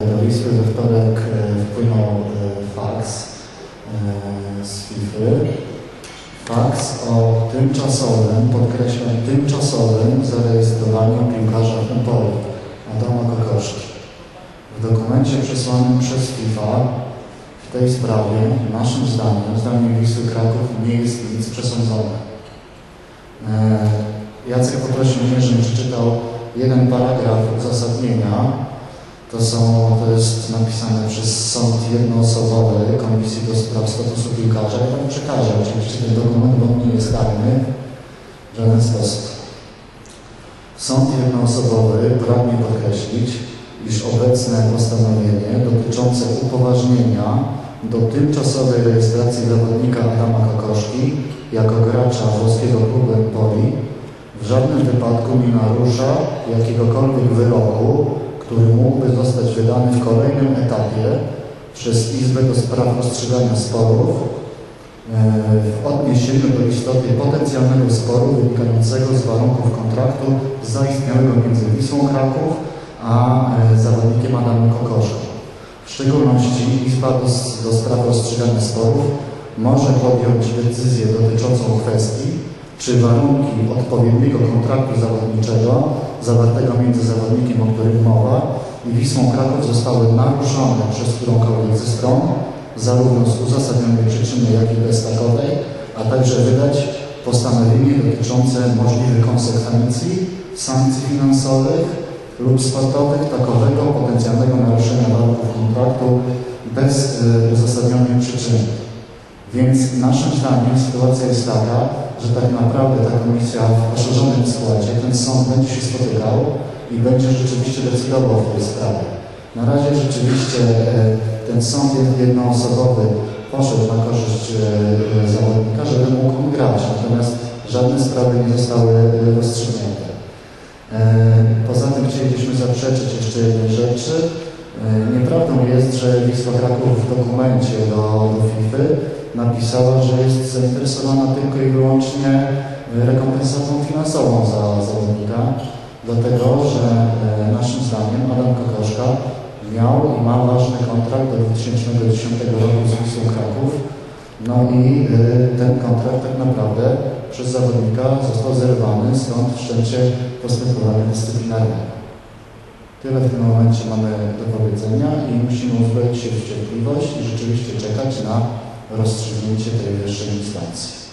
Wisły we wtorek e, wpłynął e, faks e, z FIFA. Faks o tymczasowym, podkreślam, tymczasowym zarejestrowaniu piłkarza Empoli, Adama Kokoszki. W dokumencie przesłanym przez FIFA w tej sprawie, naszym zdaniem, zdaniem Wisły Kraków, nie jest nic przesądzone. Jacek poprosił mnie, żebym przeczytał jeden paragraf uzasadnienia. To, są, to jest napisane przez sąd jednoosobowy Komisji do Spraw Statusu Piłkarza. Ja Wam przekażę oczywiście ten dokument, bo on nie jest tajny w żaden sposób. Sąd jednoosobowy pragnie podkreślić, iż obecne postanowienie dotyczące upoważnienia do tymczasowej rejestracji zawodnika Adama Kokoszki jako gracza włoskiego klubu Empoli w żadnym wypadku nie narusza jakiegokolwiek wyroku, który mógłby zostać wydany w kolejnym etapie przez Izbę do Spraw Rozstrzygania Sporów e, w odniesieniu do istoty potencjalnego sporu wynikającego z warunków kontraktu zaistniałego między Wisłą Kraków a e, zawodnikiem Adamem Kokoszką. W szczególności Izba do, do Spraw Rozstrzygania Sporów może podjąć decyzję dotyczącą kwestii, czy warunki odpowiedniego kontraktu zawodniczego zawartego między zawodnikiem, o którym mowa, i Wisłą Kraków zostały naruszone przez którąkolwiek ze stron, zarówno z uzasadnionej przyczyny, jak i bez takowej, a także wydać postanowienie dotyczące możliwych konsekwencji, sankcji finansowych lub sportowych takowego potencjalnego naruszenia warunków kontraktu bez y, uzasadnionej przyczyny. Więc naszym zdaniem sytuacja jest taka, że tak naprawdę ta komisja w poszerzonym składzie, ten sąd będzie się spotykał i będzie rzeczywiście decydował w tej sprawie. Na razie rzeczywiście e, ten sąd jednoosobowy poszedł na korzyść e, e, zawodnika, żeby mógł on grać, natomiast żadne sprawy nie zostały rozstrzygnięte. Poza tym chcielibyśmy zaprzeczyć jeszcze jednej rzeczy. Nieprawdą jest, że Wisła Kraków w dokumencie do, do FIFA napisała, że jest zainteresowana tylko i wyłącznie e, rekompensatą finansową za zawodnika, dlatego że e, naszym zdaniem Adam Kokoszka miał i ma ważny kontrakt do 2010 roku z Wisłą Kraków. No i e, ten kontrakt tak naprawdę przez zawodnika został zerwany, stąd wszczęcie postępowania dyscyplinarnego. Tyle w tym momencie mamy do powiedzenia i musimy uzbroić się w cierpliwość i rzeczywiście czekać na rozstrzygnięcie tej wyższej instancji.